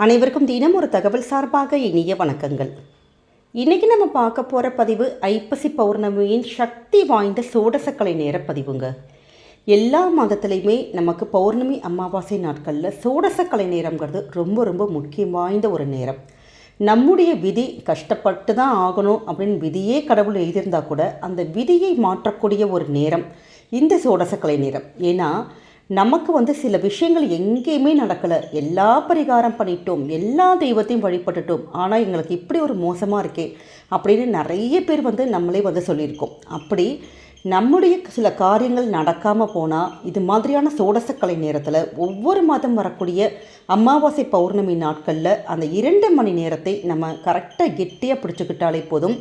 அனைவருக்கும் தினம் ஒரு தகவல் சார்பாக இனிய வணக்கங்கள். இன்றைக்கி நம்ம பார்க்க போகிற பதிவு ஐப்பசி பௌர்ணமியின் சக்தி வாய்ந்த சோடசக்கலை நேர பதிவுங்க. எல்லா மதத்துலேயுமே நமக்கு பௌர்ணமி அமாவாசை நாட்களில் சோடசக்கலை நேரங்கிறது ரொம்ப ரொம்ப முக்கியம் வாய்ந்த ஒரு நேரம். நம்முடைய விதி கஷ்டப்பட்டு தான் ஆகணும் அப்படின்னு விதியே கடவுள் எழுதியிருந்தா கூட அந்த விதியை மாற்றக்கூடிய ஒரு நேரம் இந்த சோடசக்கலை நேரம். ஏன்னா நமக்கு வந்து சில விஷயங்கள் எங்கேயுமே நடக்கலை. எல்லா பரிகாரம் பண்ணிட்டோம். எல்லா தெய்வத்தையும் வழிபட்டுட்டோம். ஆனால் எங்களுக்கு இப்படி ஒரு மோசமாக இருக்கே அப்படின்னு நிறைய பேர் வந்து நம்மளே வந்து சொல்லியிருக்கோம். அப்படி நம்முடைய சில காரியங்கள் நடக்காமல் போனால் இது மாதிரியான சோடசக்கலை நேரத்தில் ஒவ்வொரு மாதம் வரக்கூடிய அமாவாசை பௌர்ணமி நாட்களில் அந்த இரண்டு மணி நேரத்தை நம்ம கரெக்டாக கெட்டியாக பிடிச்சிக்கிட்டாலே போதும்.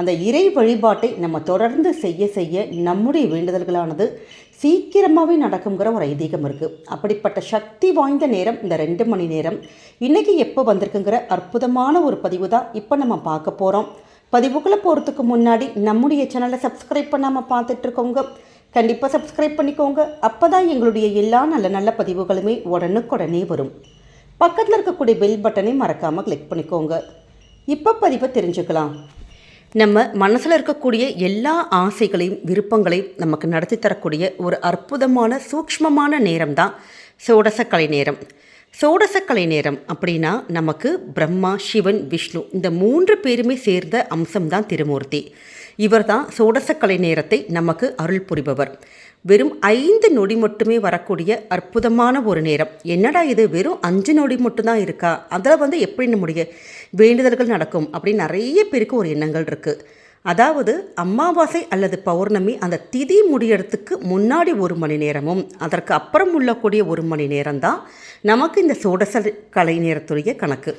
அந்த இறை வழிபாட்டை நம்ம தொடர்ந்து செய்ய செய்ய நம்முடைய வேண்டுதல்களானது சீக்கிரமாகவே நடக்குங்கிற ஒரு ஐதீகம் இருக்குது அப்படிப்பட்ட சக்தி வாய்ந்த நேரம் இந்த ரெண்டு மணி நேரம். இன்றைக்கி எப்போ வந்திருக்குங்கிற அற்புதமான ஒரு பதிவு தான் இப்போ நம்ம பார்க்க போகிறோம் பதிவுக்குள்ளே போகிறதுக்கு முன்னாடி நம்முடைய சேனலை சப்ஸ்கிரைப் பண்ணாமல் பார்த்துட்ருக்கோங்க. கண்டிப்பாக சப்ஸ்கிரைப் பண்ணிக்கோங்க. அப்போ தான் எங்களுடைய எல்லா நல்ல நல்ல பதிவுகளுமே உடனுக்குடனே வரும். பக்கத்தில் இருக்கக்கூடிய பெல் பட்டனை மறக்காமல் கிளிக் பண்ணிக்கோங்க. இப்போ பதிவை தெரிஞ்சுக்கலாம். நம்ம மனசில் இருக்கக்கூடிய எல்லா ஆசைகளையும் விருப்பங்களையும் நமக்கு நடத்தி தரக்கூடிய ஒரு அற்புதமான சூக்ஷ்மமான நேரம் தான் சோடசக்கலை நேரம். சோடசக்கலை நேரம் அப்படின்னா நமக்கு பிரம்மா சிவன் விஷ்ணு இந்த மூன்று பேருமே சேர்ந்த அம்சம்தான் திருமூர்த்தி. இவர் தான் சோடசக்கலை நேரத்தை நமக்கு அருள் புரிபவர். வெறும் ஐந்து நொடி மட்டுமே வரக்கூடிய அற்புதமான ஒரு நேரம். என்னடா இது? வெறும் அஞ்சு நொடி மட்டும்தான் இருக்கா? அதில் வந்து எப்படி நம்முடைய வேண்டுதல்கள் நடக்கும் அப்படின்னு நிறைய பேருக்கு ஒரு எண்ணங்கள் இருக்குது அதாவது அமாவாசை அல்லது பௌர்ணமி அந்த திதி முடியறதுக்கு முன்னாடி ஒரு மணி நேரமும் அதற்கு அப்புறம் உள்ளக்கூடிய ஒரு மணி நேரம்தான் நமக்கு இந்த சோடச கலை நேரத்துடைய கணக்கு.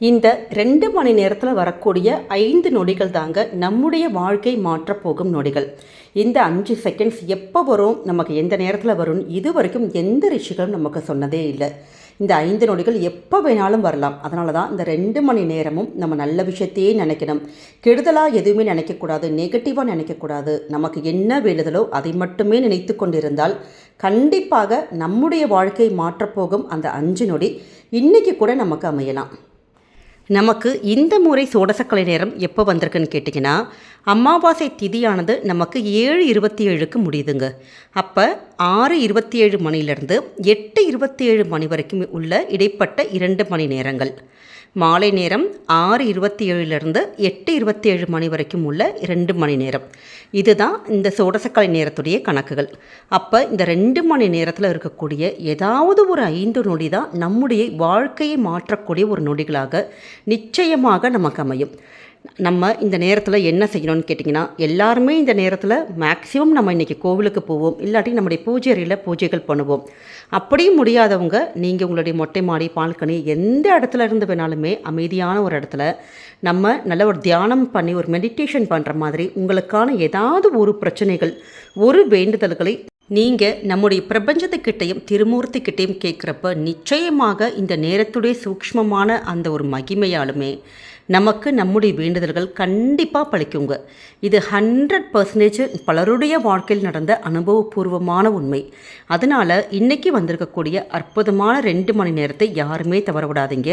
இந்த ரெண்டு மணி நேரத்தில் வரக்கூடிய ஐந்து நொடிகள் தாங்க நம்முடைய வாழ்க்கை மாற்றப் போகும் நொடிகள். இந்த அஞ்சு செகண்ட்ஸ் எப்போ வரும் நமக்கு எந்த நேரத்தில் வரும் இது வரைக்கும் எந்த ரிஷிகளும் நமக்கு சொன்னதே இல்லை. இந்த ஐந்து நொடிகள் எப்போ வேணாலும் வரலாம். அதனால தான் இந்த ரெண்டு மணி நேரமும் நம்ம நல்ல விஷயத்தையே நினைக்கணும். கெடுதலாக எதுவுமே நினைக்கக்கூடாது நெகட்டிவாக நினைக்கக்கூடாது. நமக்கு என்ன வேண்டுதலோ அதை மட்டுமே நினைத்து கொண்டிருந்தால் கண்டிப்பாக நம்முடைய வாழ்க்கை மாற்றப்போகும் அந்த அஞ்சு நொடி இன்றைக்கி கூட நமக்கு அமையலாம். நமக்கு இந்த முறை சோடசக்கலை நேரம் எப்போ வந்திருக்குன்னு கேட்டிங்கன்னா அமாவாசை திதியானது நமக்கு ஏழு இருபத்தி ஏழுக்கு முடியுதுங்க. அப்போ ஆறு இருபத்தி ஏழு மணிலேருந்து எட்டு இருபத்தி ஏழு மணி வரைக்கும் உள்ள இடைப்பட்ட இரண்டு மணி நேரங்கள். மாலை நேரம் ஆறு இருபத்தி ஏழுலேருந்து எட்டு இருபத்தி ஏழு மணி வரைக்கும் உள்ள ரெண்டு மணி நேரம். இதுதான் இந்த சோடசக்கலை நேரத்துடைய கணக்குகள். அப்போ இந்த ரெண்டு மணி நேரத்தில் இருக்கக்கூடிய ஏதாவது ஒரு ஐந்து நொடி தான் நம்முடைய வாழ்க்கையை மாற்றக்கூடிய ஒரு நொடிகளாக நிச்சயமாக நமக்கு அமையும். நம்ம இந்த நேரத்தில் என்ன செய்யணும்னு கேட்டிங்கன்னா எல்லாருமே இந்த நேரத்தில் மேக்ஸிமம் நம்ம இன்றைக்கி கோவிலுக்கு போவோம் இல்லாட்டி நம்முடைய பூஜை அறையில் பூஜைகள் பண்ணுவோம். அப்படியும் முடியாதவங்க நீங்கள் உங்களுடைய மொட்டை மாடி பால்கனி எந்த இடத்துல இருந்து வேணாலுமே அமைதியான ஒரு இடத்துல நம்ம நல்ல ஒரு தியானம் பண்ணி ஒரு மெடிடேஷன் பண்ணுற மாதிரி உங்களுக்கான ஏதாவது ஒரு பிரச்சனைகள் ஒரு வேண்டுதல்களை நீங்கள் நம்முடைய பிரபஞ்சத்துக்கிட்டையும் திருமூர்த்திக்கிட்டையும் கேட்குறப்ப நிச்சயமாக இந்த நேரத்துடைய சூக்ஷ்மமான அந்த ஒரு மகிமையாலுமே நமக்கு நம்முடைய வேண்டுதல்கள் கண்டிப்பாக பழிக்குங்க. இது ஹண்ட்ரட் பர்சன்டேஜ் பலருடைய வாழ்க்கையில் நடந்த அனுபவபூர்வமான உண்மை. அதனால் இன்றைக்கி வந்திருக்கக்கூடிய அற்புதமான ரெண்டு மணி நேரத்தை யாருமே தவற விடாதீங்க.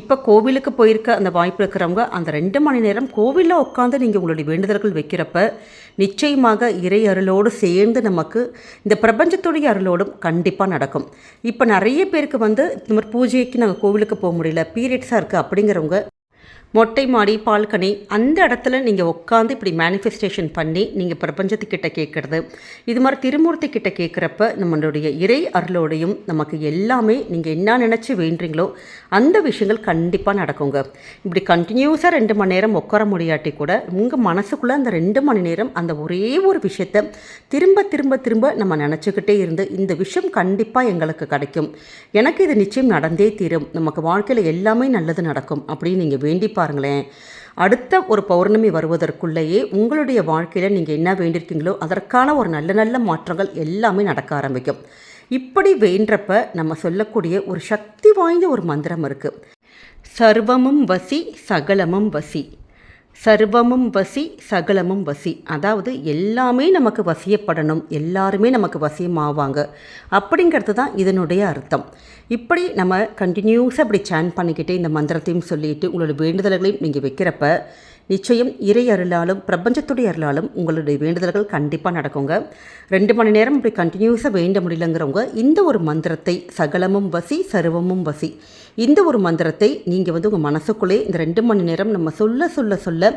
இப்போ கோவிலுக்கு போயிருக்க அந்த வாய்ப்பு இருக்கிறவங்க அந்த ரெண்டு மணி நேரம் கோவிலில் உட்காந்து நீங்கள் உங்களுடைய வேண்டுதல்கள் வைக்கிறப்ப நிச்சயமாக இறை அருளோடு சேர்ந்து நமக்கு இந்த பிரபஞ்சத்துடைய அருளோடும் கண்டிப்பாக நடக்கும். இப்போ நிறைய பேருக்கு வந்து இந்த மாதிரி பூஜைக்கு நாங்கள் கோவிலுக்கு போக முடியல பீரியட்ஸாக இருக்குது அப்படிங்கிறவங்க மொட்டை மாடி பால்கனி அந்த இடத்துல நீங்கள் உட்காந்து இப்படி மேனிஃபெஸ்டேஷன் பண்ணி நீங்கள் பிரபஞ்சத்துக்கிட்ட கேட்குறது. இது மாதிரி திருமூர்த்தி கிட்ட கேட்குறப்ப நம்மளுடைய இறை அருளோடையும் நமக்கு எல்லாமே நீங்கள் என்ன நினச்சி வேண்டுறீங்களோ அந்த விஷயங்கள் கண்டிப்பாக நடக்குங்க. இப்படி கண்டினியூஸாக ரெண்டு மணி நேரம் உட்கார முடியாட்டி கூட உங்கள் மனசுக்குள்ளே அந்த ரெண்டு மணி நேரம் அந்த ஒரே ஒரு விஷயத்த திரும்ப திரும்ப திரும்ப நம்ம நினச்சிக்கிட்டே இருந்து இந்த விஷயம் கண்டிப்பாக எங்களுக்கு கிடைக்கும். எனக்கு இது நிச்சயம் நடந்தே தீரும். நமக்கு வாழ்க்கையில் எல்லாமே நல்லது நடக்கும் அப்படின்னு நீங்கள் வேண்டி பாருங்களேன். அடுத்த ஒரு பௌர்ணமி வருவதற்குள்ளேயே உங்களுடைய வாழ்க்கையில் நீங்கள் என்ன வேண்டியிருக்கீங்களோ அதற்கான ஒரு நல்ல நல்ல மாற்றங்கள் எல்லாமே நடக்க ஆரம்பிக்கும். இப்படி வேண்டப்ப நம்ம சொல்லக்கூடிய ஒரு சக்தி வாய்ந்த ஒரு மந்திரம் இருக்குது சர்வமும் வசி சகலமும் வசி. சர்வமும் வசி சகலமும் வசி. அதாவது எல்லாமே நமக்கு வசியப்படணும். எல்லாருமே நமக்கு வசியம் ஆவாங்க அப்படிங்கிறது தான் இதனுடைய அர்த்தம். இப்படி நம்ம கண்டினியூஸாக அப்படி சேன் பண்ணிக்கிட்டு இந்த மந்திரத்தையும் சொல்லிட்டு உங்களோட வேண்டுதல்களையும் நீங்கள் வைக்கிறப்ப நிச்சயம் இறை அருளாலும் பிரபஞ்சத்துடைய அருளாலும் உங்களுடைய வேண்டுதல்கள் கண்டிப்பாக நடக்குங்க. ரெண்டு மணி நேரம் இப்படி கண்டினியூஸாக வேண்ட முடியலங்கிறவங்க இந்த ஒரு மந்திரத்தை சகலமும் வசி சர்வமும் வசி. இந்த ஒரு மந்திரத்தை நீங்கள் வந்து உங்கள் மனசுக்குள்ளே இந்த ரெண்டு மணி நேரம் நம்ம சொல்ல சொல்ல சொல்ல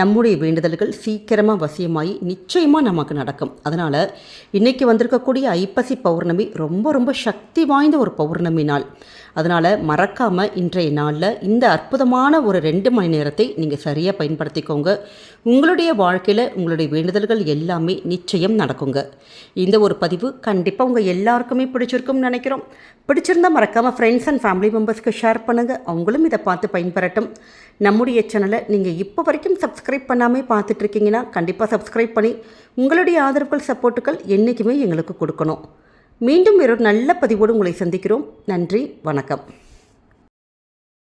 நம்முடைய வேண்டுதல்கள் சீக்கிரமாக வசியமாகி நிச்சயமாக நமக்கு நடக்கும். அதனால் இன்றைக்கி வந்திருக்கக்கூடிய ஐப்பசி பௌர்ணமி ரொம்ப ரொம்ப சக்தி வாய்ந்த ஒரு பௌர்ணமி நாள். அதனால் மறக்காமல் இன்றைய நாளில் இந்த அற்புதமான ஒரு ரெண்டு மணி நேரத்தை நீங்கள் சரியாக பயன்படுத்திக்கோங்க. உங்களுடைய வாழ்க்கையில் உங்களுடைய வேண்டுதல்கள் எல்லாமே நிச்சயம் நடக்குங்க. இந்த ஒரு பதிவு கண்டிப்பாக உங்கள் எல்லாருக்குமே பிடிச்சிருக்கும்னு நினைக்கிறோம். பிடிச்சிருந்தால் மறக்காமல் ஃப்ரெண்ட்ஸ் அண்ட் ஃபேமிலி மெம்பர்ஸ் ஃப்ரெண்ட்ஸ்க்கு ஷேர் பண்ணுங்கள் அவங்களும் இதை பார்த்து பயன்பெறட்டும். நம்முடைய சேனலை நீங்கள் இப்போ வரைக்கும் சப்ஸ்கிரைப் பண்ணாமல் பார்த்துட்ருக்கீங்கன்னா கண்டிப்பாக சப்ஸ்கிரைப் பண்ணி உங்களுடைய ஆதரவுகள் சப்போர்ட்டுகள் என்றைக்குமே எங்களுக்கு கொடுக்கணும். மீண்டும் ஒரு நல்ல பதிவோடு உங்களை சந்திக்கிறோம். நன்றி வணக்கம்.